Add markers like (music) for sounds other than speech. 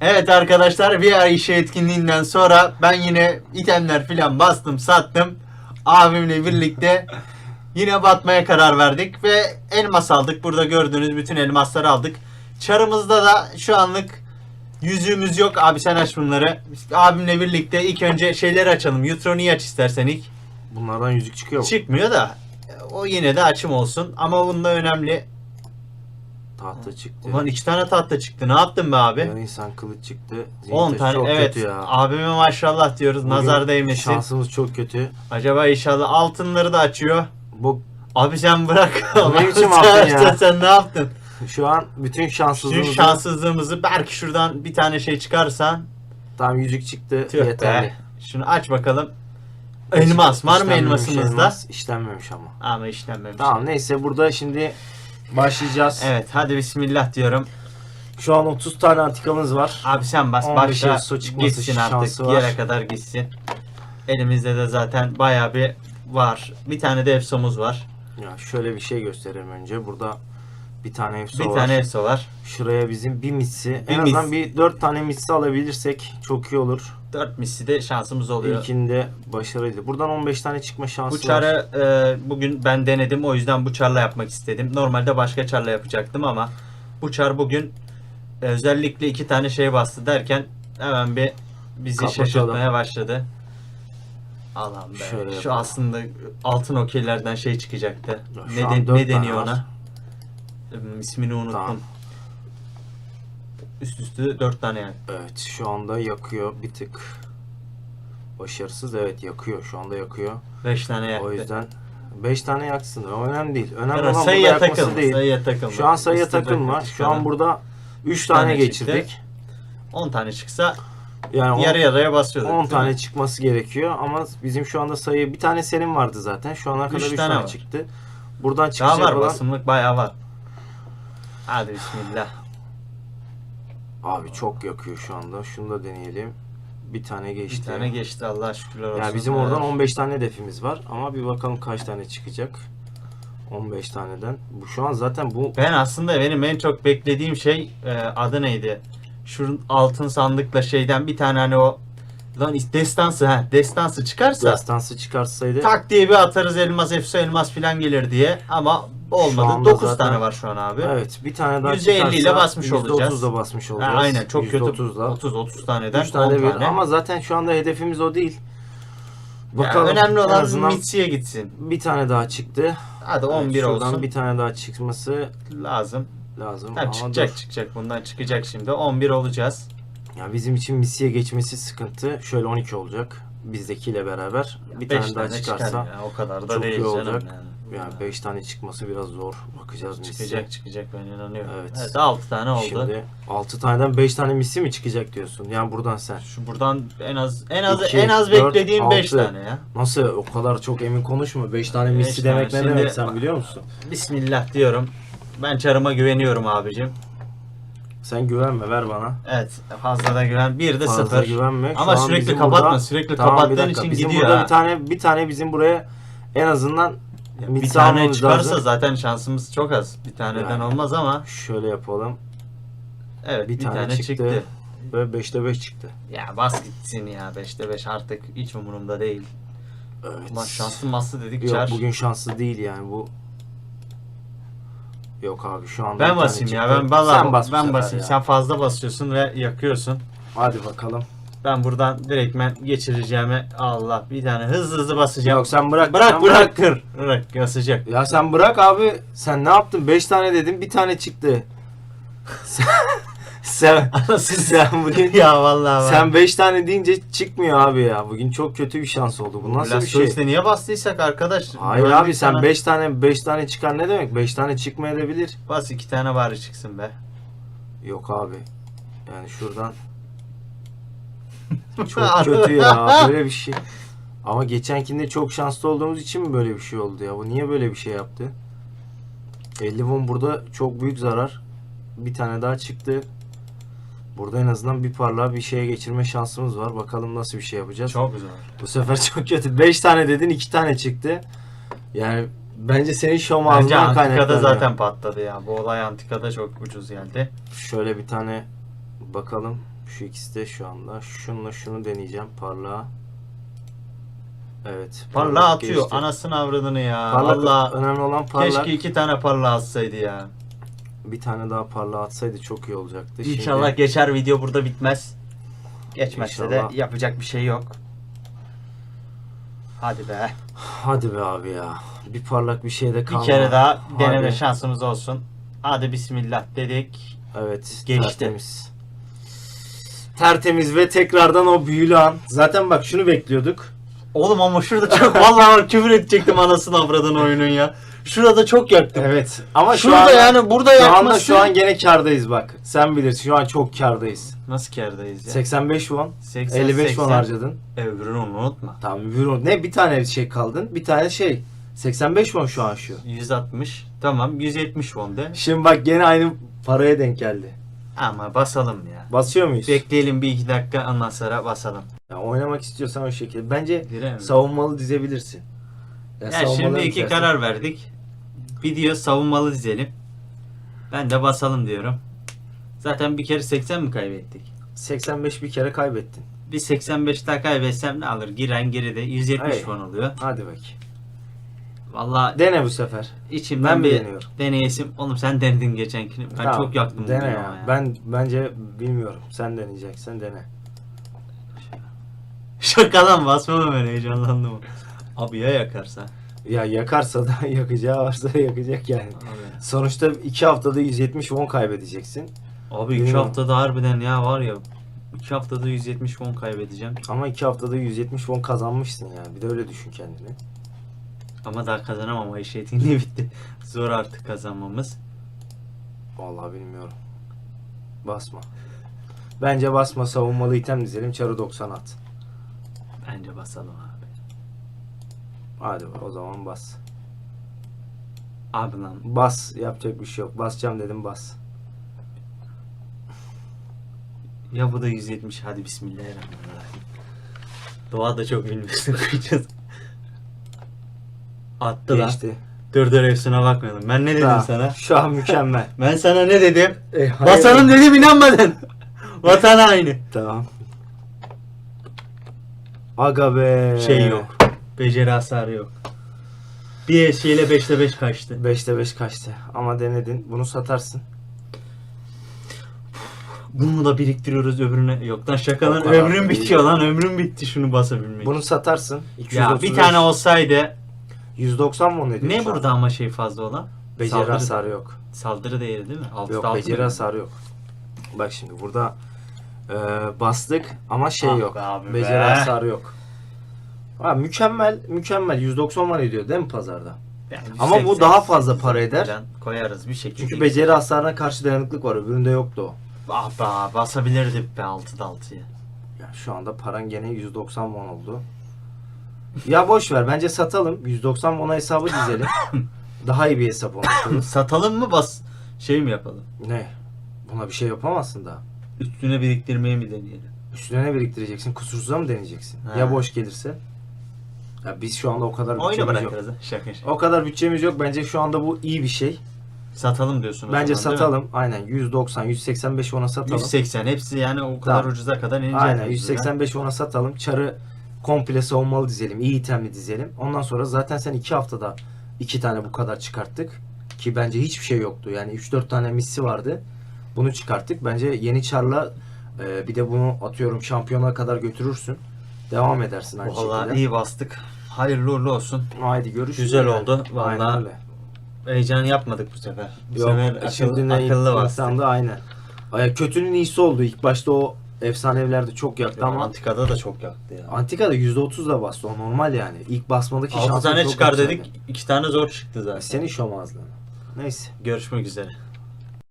Evet arkadaşlar ay işi etkinliğinden sonra ben yine itemler filan bastım sattım. Abimle birlikte yine batmaya karar verdik ve elmas aldık. Burada gördüğünüz bütün elmasları aldık. Çarımızda da şu anlık yüzüğümüz yok. Abi sen aç bunları. Abimle birlikte ilk önce şeyleri açalım. Yutroni'yi aç istersen ilk. Bunlardan yüzük çıkıyor mu? Çıkmıyor da o yine de açım olsun. Ama bunda önemli. Tahta çıktı. Ulan iki tane tahta çıktı. Ne yaptın be abi? Yarı insan kılıç çıktı. Zihin 10 taşı tane çok evet. kötü ya. Abime maşallah diyoruz. Bugün Nazar değmesin. Şansımız çok kötü. Acaba inşallah altınları da açıyor. Bu Abi sen bırak. (laughs) Ne biçim altın ya? Sen, ne yaptın? şu an bütün Bütün şanssızlığımızı şanssızlığımızı belki şuradan bir tane şey çıkarsan. tam yüzük çıktı Tüh yeterli. be. Şunu aç bakalım. Elmas var mı elmasımızda? elmas, işlenmemiş ama. Ama işlenmemiş. Tamam neyse burada şimdi başlayacağız. Evet hadi bismillah diyorum. Şu an 30 tane antikamız var. Abi sen bas 15 başla çıkması gitsin artık şansı var. yere kadar gitsin. Elimizde de zaten bayağı bir var. Bir tane de efsomuz var. Ya şöyle bir şey göstereyim önce. Burada bir tane efso bir var. tane efso var. Şuraya bizim bir mitsi. Bir en azından mis. bir 4 tane mitsi alabilirsek çok iyi olur. 4 misli de şansımız oluyor. İlkinde başarılıydı. Buradan 15 tane çıkma şansı Bu var. çarı e, bugün ben denedim o yüzden bu çarla yapmak istedim. Normalde başka çarla yapacaktım ama bu çar bugün e, özellikle iki tane şey bastı derken hemen bir bizi Kapatalım. şaşırtmaya başladı. Allah'ım be. Şöyle Şu yapalım. aslında altın okeylerden şey çıkacaktı. Ne, de- dört ne deniyor var. ona? Hmm, İsmini unuttum. Tamam. Üst üste dört tane yani. Evet şu anda yakıyor bir tık. Başarısız evet yakıyor şu anda yakıyor. Beş tane yaktı. O yüzden 5 tane yaksın. O önemli değil. Önemli Yani olan burada sayıya yakması takılma. değil. Sayıya takılma. Şu an sayıya İstediğin takılma. Şu an burada 3 tane, tane geçirdik. 10 tane çıksa Yani yarı yarıya basıyorduk. 10 değil mi? tane çıkması gerekiyor ama bizim şu anda sayı bir tane senin vardı zaten. Şu ana kadar Üç 3 tane tane, var. çıktı. Buradan Daha çıkacak var olan basımlık bayağı var. Hadi bismillah. abi çok yakıyor şu anda. Şunu da deneyelim. Bir tane geçti. Bir tane geçti Allah şükürler olsun. Yani bizim oradan 15 tane hedefimiz var ama bir bakalım kaç tane çıkacak. 15 taneden. Bu şu an zaten bu Ben aslında benim en çok beklediğim şey e, adı neydi? Şunun altın sandıkla şeyden bir tane hani o lan destansı ha destansı çıkarsa destansı çıkarsaydı tak diye bir atarız elmas efso elmas filan gelir diye ama olmadı. anda 9 zaten- tane var şu an abi. Evet bir tane daha %50 çıkarsa ile basmış olacağız. %30 da basmış Ha, olacağız. aynen çok kötü. %30'la. 30 30 taneden 3 tane 10 bir tane. ama zaten şu anda hedefimiz o değil. Bakalım. önemli en olan Mitsi'ye gitsin. bir tane daha çıktı. Hadi Evet, 11 şuradan olsun. bir tane daha çıkması Lazım. lazım. Tabii ama çıkacak dur. çıkacak bundan çıkacak şimdi. 11 olacağız. Ya bizim için misiye geçmesi sıkıntı. Şöyle 12 olacak. Bizdekiyle beraber. Bir Beş tane daha tane çıkarsa çıkar ya, o kadar da çok iyi değil canım olacak. yani. Yani 5 tane çıkması biraz zor. Bakacağız misiye. Çıkacak çıkacak ben inanıyorum. Evet. Evet, 6 tane oldu. Şimdi 6 taneden 5 tane misi mi çıkacak diyorsun? Yani buradan sen. Şu buradan en az en az İki, en az dört, beklediğim 5 altı. tane ya. Nasıl o kadar çok emin konuşma. 5 tane Beş misi tane. demek ne Şimdi- demek sen biliyor musun? Bismillah diyorum. Ben çarıma güveniyorum abicim. Sen güvenme ver bana. Evet fazla da güven. 1 de Fazla 0. güvenme. Şu Ama sürekli kapatma. burada- Sürekli Tamam, bir kapattığın için bizim gidiyor burada ha. bir tane bir tane bizim buraya en azından bir misi tane almamız çıkarsa lazım. zaten şansımız çok az. Bir taneden Yani. olmaz ama Şöyle yapalım. evet bir, Bir tane, tane çıktı. çıktı. Ve 5'te 5 çıktı. Ya bas gitsin ya 5'te 5 artık hiç umurumda değil. Evet. Ulan şanslı maslı dedik Yok çar. bugün şanslı değil yani bu. Yok abi şu anda bir Ben basayım ya ben vallahi Sen bas bu ben basayım. ya. Sen fazla basıyorsun ve yakıyorsun. Hadi bakalım. Ben buradan direktmen geçireceğime Allah bir tane hızlı hızlı basacağım. Yok sen bırak. bırak sen bırak kır. Bırak basacak. Ya sen bırak abi. Sen ne yaptın? 5 tane dedim bir tane çıktı. (laughs) sen sen, sen bugün ya vallahi sen 5 tane deyince çıkmıyor abi ya. Bugün çok kötü bir şans oldu. Bu nasıl bir şey? Blastoise'de niye bastıysak arkadaş? Hayır abi sen sana- 5 tane 5 tane çıkar ne demek? 5 tane çıkmayabilir. Bas iki tane bari çıksın be. Yok abi. Yani şuradan (laughs) çok kötü ya. Böyle bir şey. Ama geçenkinde çok şanslı olduğumuz için mi böyle bir şey oldu ya? Bu niye böyle bir şey yaptı? 50 won burada çok büyük zarar. Bir tane daha çıktı. Burada en azından bir parlağı bir şeye geçirme şansımız var. Bakalım nasıl bir şey yapacağız. Çok güzel. Bu sefer çok kötü. 5 tane dedin 2 tane çıktı. Yani bence senin Bence ağzından Antika'da kaynaklanıyor. zaten patladı ya. Bu olay Antika'da çok ucuz geldi. Şöyle bir tane bakalım. Şu ikisi de şu anda. Şununla şunu deneyeceğim. Parla. Evet. Parla atıyor. geçti. Anasını avradını ya. Parlak Valla önemli olan parlak. keşke iki tane parla atsaydı ya. Bir tane daha parla atsaydı çok iyi olacaktı. Şimdi- İnşallah geçer video burada bitmez. Geçmezse İnşallah. de yapacak bir şey yok. Hadi be. Hadi be abi ya. Bir parlak bir şey de Bir kalmadı. kere daha deneme Hadi. şansımız olsun. Hadi bismillah dedik. Evet. Geçti. Tertemiz. Tertemiz ve tekrardan o büyülü an. Zaten bak şunu bekliyorduk. Oğlum ama şurada çok vallahi küfür edecektim anasını avradını oyunun ya. Şurada çok yaktım. Evet. Ama şu Şurada anda, yani burada şu anda yakması. şu an gene kardayız bak. Sen bilirsin şu an çok kardayız. Nasıl kârdayız ya? 85 won. 80, 55 80. won harcadın. Öbürünü unutma. Tamam euro. Ne bir tane şey kaldın. Bir tane şey. 85 won şu an şu. 160. Tamam 170 won de. Şimdi bak gene aynı paraya denk geldi. Ama basalım ya. Basıyor muyuz? Bekleyelim bir iki dakika ondan sonra basalım. Ya oynamak istiyorsan o şekilde. Bence Dire mi? savunmalı dizebilirsin. Ya savunmalı şimdi iki dizersin. karar verdik. Bir diyor savunmalı dizelim. Ben de basalım diyorum. Zaten bir kere 80 mi kaybettik? 85 bir kere kaybettin. Bir 85 daha kaybetsem ne alır? Giren geride 170 Hayır. won oluyor. Hadi bak. Vallahi Dene bu sefer. içimden Ben bir deniyorum? deneyesim. Oğlum sen denedin geçenkini. Ben Tamam, çok yaktım Dene bugün ya. ya. Ben bence bilmiyorum. Sen deneyeceksen dene. Şakadan basmam ben heyecanlandım. Abi ya yakarsa? Ya yakarsa da (laughs) yakacağı varsa yakacak yani. Abi, Sonuçta 2 haftada 170 won kaybedeceksin. abi iki Bilmiyorum. haftada harbiden ya var ya 2 haftada 170 won kaybedeceğim. Ama 2 haftada 170 won kazanmışsın ya. Bir de öyle düşün kendini. Ama daha kazanamam. İş etkinliği bitti. Zor artık kazanmamız. Vallahi bilmiyorum. Basma. Bence basma savunmalı item dizelim. Çarı 90 at. Bence basalım abi. Hadi o zaman bas. Abi lan Bas. Yapacak bir şey yok. Basacağım dedim bas. ya bu da 170 hadi bismillahirrahmanirrahim. Doğa da çok bilmiyorsun. (laughs) Attı. Geçti. Dur dur hepsine bakmadım. Ben ne dedim Tamam. sana? Şu an mükemmel. (laughs) Ben sana ne dedim? E, hayır. Basalım dedim inanmadın. (laughs) Vatan aynı. Tamam. Aga be. Şey yok. Beceri hasarı yok. Bir şeyle 5'te 5 kaçtı. 5'te 5 kaçtı. Ama denedin. Bunu satarsın. Bunu da biriktiriyoruz öbürüne. Yok lan şaka lan O kadar ömrüm da bitiyor lan ömrüm bitti şunu basabilmek. Bunu satarsın. ya 235, bir tane olsaydı 190 mı ne diyor? ne burada ama şey fazla olan? Beceri Saldırı- hasarı yok. Saldırı değeri değil mi? Altı Yok altı beceri mı? hasarı yok. Bak şimdi burada e, bastık ama şey Ah yok. be abi beceri be. hasarı yok. Ha, mükemmel mükemmel 190 var ediyor değil mi pazarda? Yani Ama bu 180 daha fazla para eder. Koyarız bir şekilde. Çünkü beceri hasarına karşı dayanıklık var. Öbüründe yoktu o. Ah be abi, basabilirdik be 6'da 6'ya. Ya şu anda paran gene 190 won oldu. Ya boş ver bence satalım. 190 won'a hesabı dizelim. (laughs) Daha iyi bir hesap olmuş. Satalım mı bas şey mi yapalım? ne? Buna bir şey yapamazsın daha. Üstüne biriktirmeyi mi deneyelim? Üstüne ne biriktireceksin? Kusursuza mı deneyeceksin? Ha. Ya boş gelirse? Ya biz şu anda o kadar Oyna bütçemiz yok. bırakırız. ha. Şaka şaka. O kadar bütçemiz yok. Bence şu anda bu iyi bir şey. Satalım diyorsun o Bence zaman, değil mi? satalım. Aynen 190, 185 ona satalım. 180 hepsi yani o kadar Tamam. ucuza kadar inecek. Aynen 185 ona satalım. Çarı komple savunmalı dizelim. iyi itemli dizelim. Ondan sonra zaten sen 2 haftada 2 tane bu kadar çıkarttık. Ki bence hiçbir şey yoktu. Yani 3-4 tane missi vardı. Bunu çıkarttık. Bence yeni çarla e, bir de bunu atıyorum şampiyona kadar götürürsün. Devam edersin aynı Vallahi şekilde. iyi bastık. Hayırlı uğurlu olsun. Haydi görüşürüz. Güzel oldu. Aynen Vallahi öyle. heyecan yapmadık bu sefer. Bu Yok, sefer akıl, şimdiden akıllı ilk bastık. da aynen. Ay, kötünün iyisi oldu. İlk başta o efsanevlerde çok yaktı Ama Antika'da da çok yaktı ya. Antika'da %30 da bastı. O normal yani. İlk basmadaki 6 şansın tane çok çıkar dedik. 2 tane zor çıktı zaten. Senin şomazlığın. Neyse. Görüşmek üzere.